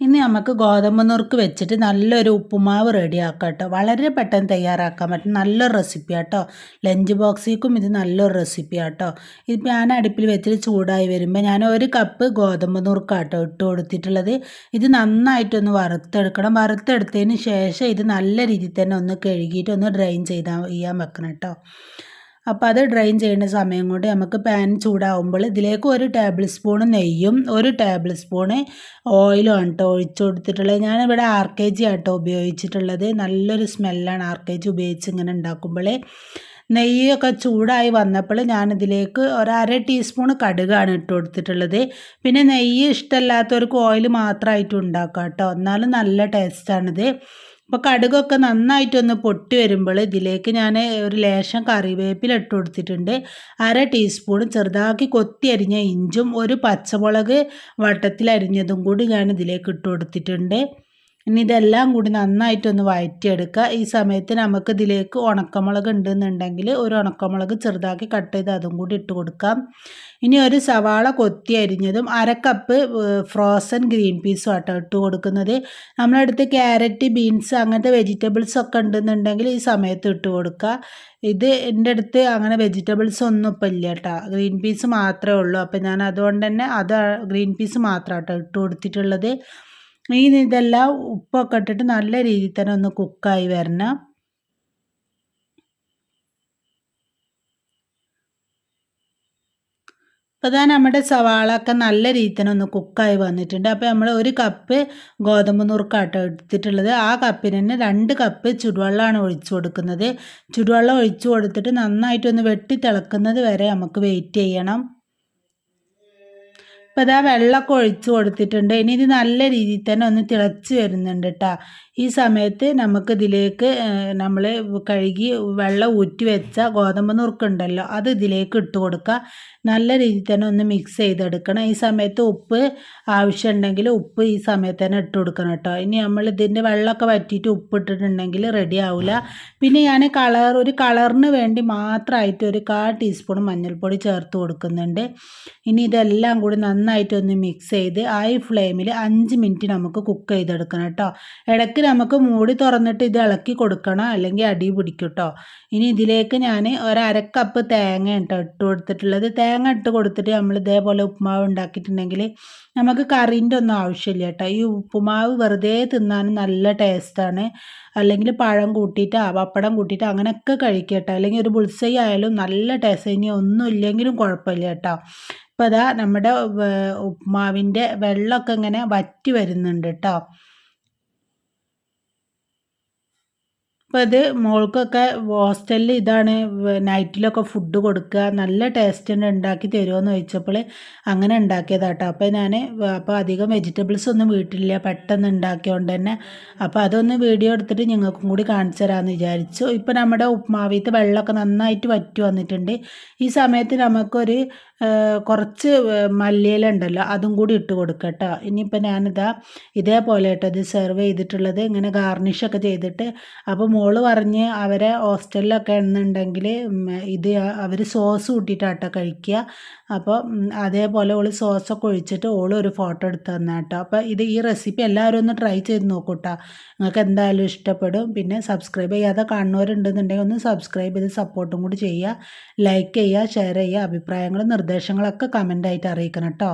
ഇനി നമുക്ക് ഗോതമ്പ് നുറുക്ക് വെച്ചിട്ട് നല്ലൊരു ഉപ്പുമാവ് റെഡിയാക്കാം കേട്ടോ വളരെ പെട്ടെന്ന് തയ്യാറാക്കാൻ പറ്റും നല്ലൊരു റെസിപ്പി കേട്ടോ ലഞ്ച് ബോക്സിക്കും ഇത് നല്ലൊരു റെസിപ്പി കേട്ടോ ഇത് ഞാൻ അടുപ്പിൽ വെച്ചിട്ട് ചൂടായി വരുമ്പോൾ ഞാൻ ഒരു കപ്പ് ഗോതമ്പ് നുറുക്കാട്ടോ ഇട്ട് കൊടുത്തിട്ടുള്ളത്. ഇത് നന്നായിട്ടൊന്ന് വറുത്തെടുക്കണം. വറുത്തെടുത്തതിന് ശേഷം ഇത് നല്ല രീതിയിൽ തന്നെ ഒന്ന് കഴുകിയിട്ട് ഒന്ന് ഡ്രെയിൻ ചെയ്താൽ ചെയ്യാൻ വെക്കണം കേട്ടോ. അപ്പോൾ അത് ഡ്രെയിൻ ചെയ്യുന്ന സമയം കൊണ്ട് നമുക്ക് പാൻ ചൂടാവുമ്പോൾ ഇതിലേക്ക് ഒരു ടേബിൾ സ്പൂൺ നെയ്യും ഒരു ടേബിൾ സ്പൂൺ ഓയിലും ആണ് കേട്ടോ ഒഴിച്ചു കൊടുത്തിട്ടുള്ളത്. ഞാനിവിടെ ആർ കെ ജി ആട്ടോ ഉപയോഗിച്ചിട്ടുള്ളത്. നല്ലൊരു സ്മെല്ലാണ് ആർ കെ ജി ഉപയോഗിച്ച് ഇങ്ങനെ ഉണ്ടാക്കുമ്പോൾ. നെയ്യൊക്കെ ചൂടായി വന്നപ്പോൾ ഞാനിതിലേക്ക് ഒരു അര ടീസ്പൂൺ കടുകാണ് ഇട്ട് കൊടുത്തിട്ടുള്ളത്. പിന്നെ നെയ്യ് ഇഷ്ടമല്ലാത്തവർക്ക് ഓയിൽ മാത്രമായിട്ട് ഉണ്ടാക്കാം കേട്ടോ. എന്നാലും നല്ല ടേസ്റ്റാണിത്. അപ്പോൾ കടുകൊക്കെ നന്നായിട്ടൊന്ന് പൊട്ടി വരുമ്പോൾ ഇതിലേക്ക് ഞാൻ ഒരു ലേശം കറിവേപ്പില ഇട്ട് കൊടുത്തിട്ടുണ്ട്. അര ടീസ്പൂൺ ചെറുതാക്കി കൊത്തി അരിഞ്ഞ ഇഞ്ചും ഒരു പച്ചമുളക് വട്ടത്തിൽ അരിഞ്ഞതും കൂടി ഞാൻ ഇതിലേക്ക് ഇട്ട് കൊടുത്തിട്ടുണ്ട്. ഇനി ഇതെല്ലാം കൂടി നന്നായിട്ടൊന്ന് വഴറ്റിയെടുക്കുക ഈ സമയത്ത് നമുക്ക് ഇതിലേക്ക് ഉണക്കമുളക് ഉണ്ടെന്നുണ്ടെങ്കിൽ ഒരു ഉണക്കമുളക് ചെറുതാക്കി കട്ട് ചെയ്ത് അതും കൂടി ഇട്ട് കൊടുക്കാം. ഇനി ഒരു സവാള കൊത്തി അരിഞ്ഞതും അര കപ്പ് ഫ്രോസൺ ഗ്രീൻ പീസും ആട്ടോ ഇട്ട് കൊടുക്കുന്നത്. നമ്മളടുത്ത് ക്യാരറ്റ് ബീൻസ് അങ്ങനത്തെ വെജിറ്റബിൾസ് ഒക്കെ ഉണ്ടെന്നുണ്ടെങ്കിൽ ഈ സമയത്ത് ഇട്ട് കൊടുക്കുക. ഇത് എന്റെ അടുത്ത് അങ്ങനെ വെജിറ്റബിൾസ് ഒന്നും ഇപ്പം ഇല്ല കേട്ടോ. ഗ്രീൻ പീസ് മാത്രമേ ഉള്ളൂ. അപ്പം ഞാൻ അതുകൊണ്ട് തന്നെ അത് ഗ്രീൻ പീസ് മാത്രം കേട്ടോ ഇട്ട് കൊടുത്തിട്ടുള്ളത്. ഇനി ഇതെല്ലാം ഉപ്പൊക്കെ ഇട്ടിട്ട് നല്ല രീതിയിൽ തന്നെ ഒന്ന് കുക്കായി വരണം. അപ്പോൾ ഇതാ നമ്മുടെ സവാള ഒക്കെ നല്ല രീതിയിൽ തന്നെ ഒന്ന് കുക്കായി വന്നിട്ടുണ്ട്. അപ്പോൾ നമ്മൾ ഒരു കപ്പ് ഗോതമ്പ് നുറുക്കാട്ടോ എടുത്തിട്ടുള്ളത്. ആ കപ്പിന് തന്നെ രണ്ട് കപ്പ് ചുടുവെള്ളമാണ് ഒഴിച്ചു കൊടുക്കുന്നത്. ചുടുവെള്ളം ഒഴിച്ചു കൊടുത്തിട്ട് നന്നായിട്ടൊന്ന് വെട്ടി തിളക്കുന്നത് വരെ നമുക്ക് വെയിറ്റ് ചെയ്യണം. അപ്പോൾ ഇതാ വെള്ളമൊക്കെ ഒഴിച്ച് കൊടുത്തിട്ടുണ്ട്. ഇനി ഇത് നല്ല രീതിയിൽ തന്നെ ഒന്ന് തിളച്ച് വരുന്നുണ്ട് കേട്ടോ ഈ സമയത്ത് നമുക്ക് ഇതിലേക്ക് നമ്മൾ കഴുകി വെള്ളം ഊറ്റി വെച്ച ഗോതമ്പ് നുറുക്കുണ്ടല്ലോ അത് ഇതിലേക്ക് ഇട്ട് കൊടുക്കുക. നല്ല രീതിയിൽ തന്നെ ഒന്ന് മിക്സ് ചെയ്തെടുക്കണം. ഈ സമയത്ത് ഉപ്പ് ആവശ്യമുണ്ടെങ്കിൽ ഉപ്പ് ഈ സമയത്ത് തന്നെ ഇട്ട് കൊടുക്കണം കേട്ടോ ഇനി നമ്മൾ ഇതിന്റെ വെള്ളമൊക്കെ വറ്റിയിട്ട് ഉപ്പ് ഇട്ടിട്ടുണ്ടെങ്കിൽ റെഡി ആവില്ല പിന്നെ ഞാൻ കളർ ഒരു കളറിന് വേണ്ടി മാത്രമായിട്ട് ഒരു കാ ടീസ്പൂൺ മഞ്ഞൾപ്പൊടി ചേർത്ത് കൊടുക്കുന്നുണ്ട്. ഇനി ഇതെല്ലാം കൂടി നന്നായിട്ടൊന്ന് മിക്സ് ചെയ്ത് ഹൈ ഫ്ലെയിമിൽ അഞ്ച് മിനിറ്റ് നമുക്ക് കുക്ക് ചെയ്തെടുക്കണം കേട്ടോ ഇടയ്ക്ക് നമുക്ക് മൂടി തുറന്നിട്ട് ഇത് ഇളക്കി കൊടുക്കണം അല്ലെങ്കിൽ അടി പിടിക്കും കേട്ടോ ഇനി ഇതിലേക്ക് ഞാൻ ഒരക്കപ്പ് തേങ്ങ കേട്ടോ ഇട്ട് കൊടുത്തിട്ടുള്ളത്. തേങ്ങ ഇട്ട് കൊടുത്തിട്ട് നമ്മൾ ഇതേപോലെ ഉപ്പുമാവ് ഉണ്ടാക്കിയിട്ടുണ്ടെങ്കിൽ നമുക്ക് കറീന്റെ ഒന്നും ആവശ്യമില്ല കേട്ടോ ഈ ഉപ്പുമാവ് വെറുതെ തിന്നാനും നല്ല ടേസ്റ്റാണ് അല്ലെങ്കിൽ പഴം കൂട്ടിയിട്ട് പപ്പടം കൂട്ടിയിട്ട് അങ്ങനെയൊക്കെ കഴിക്കട്ടോ അല്ലെങ്കിൽ ഒരു ബുൾസൈ ആയാലും നല്ല ടേസ്റ്റ് ഇനി ഒന്നും ഇല്ലെങ്കിലും കുഴപ്പമില്ല കേട്ടോ ഇപ്പോൾ ഇതാ നമ്മുടെ ഉപ്പുമാവിന്റെ വെള്ളമൊക്കെ ഇങ്ങനെ വറ്റി വരുന്നുണ്ട് കേട്ടോ അപ്പോൾ ഇത് മോൾക്കൊക്കെ ഹോസ്റ്റലിൽ ഇതാണ് നൈറ്റിലൊക്കെ ഫുഡ് കൊടുക്കുക നല്ല ടേസ്റ്റ് തന്നെ ഉണ്ടാക്കി തരുമോയെന്ന് ചോദിച്ചപ്പോൾ അങ്ങനെ ഉണ്ടാക്കിയതാട്ടോ. അപ്പോൾ ഞാൻ അപ്പോൾ അധികം വെജിറ്റബിൾസ് ഒന്നും വീട്ടിലില്ല പെട്ടെന്ന് ഉണ്ടാക്കിയോണ്ട് തന്നെ. അപ്പോൾ അതൊന്ന് വീഡിയോ എടുത്തിട്ട് നിങ്ങൾക്കും കൂടി കാണിച്ചു തരാമെന്ന് വിചാരിച്ചു. ഇപ്പോൾ നമ്മുടെ ഉപ്മാവിത്ത് വെള്ളമൊക്കെ നന്നായിട്ട് വറ്റി വന്നിട്ടുണ്ട്. ഈ സമയത്ത് നമുക്കൊരു കുറച്ച് മല്ലിയില ഉണ്ടല്ലോ അതും കൂടി ഇട്ട് കൊടുക്കട്ടോ. കേട്ടോ ഇനിയിപ്പോൾ ഞാനിതാ ഇതേപോലെ കേട്ടോ ഇത് സെർവ് ചെയ്തിട്ടുള്ളത്. ഇങ്ങനെ ഗാർണിഷൊക്കെ ചെയ്തിട്ട് അപ്പോൾ മോൾ പറഞ്ഞ് അവരെ ഹോസ്റ്റലിലൊക്കെ എന്നുണ്ടെങ്കിൽ ഇത് അവർ സോസ് കൂട്ടിയിട്ടാട്ടോ കഴിക്കുക. അപ്പോൾ അതേപോലെ ഓൾ സോസൊക്കെ ഒഴിച്ചിട്ട് ഓൾ ഒരു ഫോട്ടോ എടുത്ത് തന്ന കേട്ടോ. അപ്പോൾ ഇത് ഈ റെസിപ്പി എല്ലാവരും ഒന്ന് ട്രൈ ചെയ്ത് നോക്കൂട്ടോ. നിങ്ങൾക്ക് എന്തായാലും ഇഷ്ടപ്പെടും. പിന്നെ സബ്സ്ക്രൈബ് ചെയ്യാതെ കാണുന്നവരുണ്ടെന്നുണ്ടെങ്കിൽ ഒന്ന് സബ്സ്ക്രൈബ് ചെയ്ത് സപ്പോർട്ടും കൂടി ചെയ്യുക. ലൈക്ക് ചെയ്യുക ഷെയർ ചെയ്യുക അഭിപ്രായങ്ങളും നിർദ്ദേശങ്ങളൊക്കെ കമന്റായിട്ട് അറിയിക്കണം കേട്ടോ.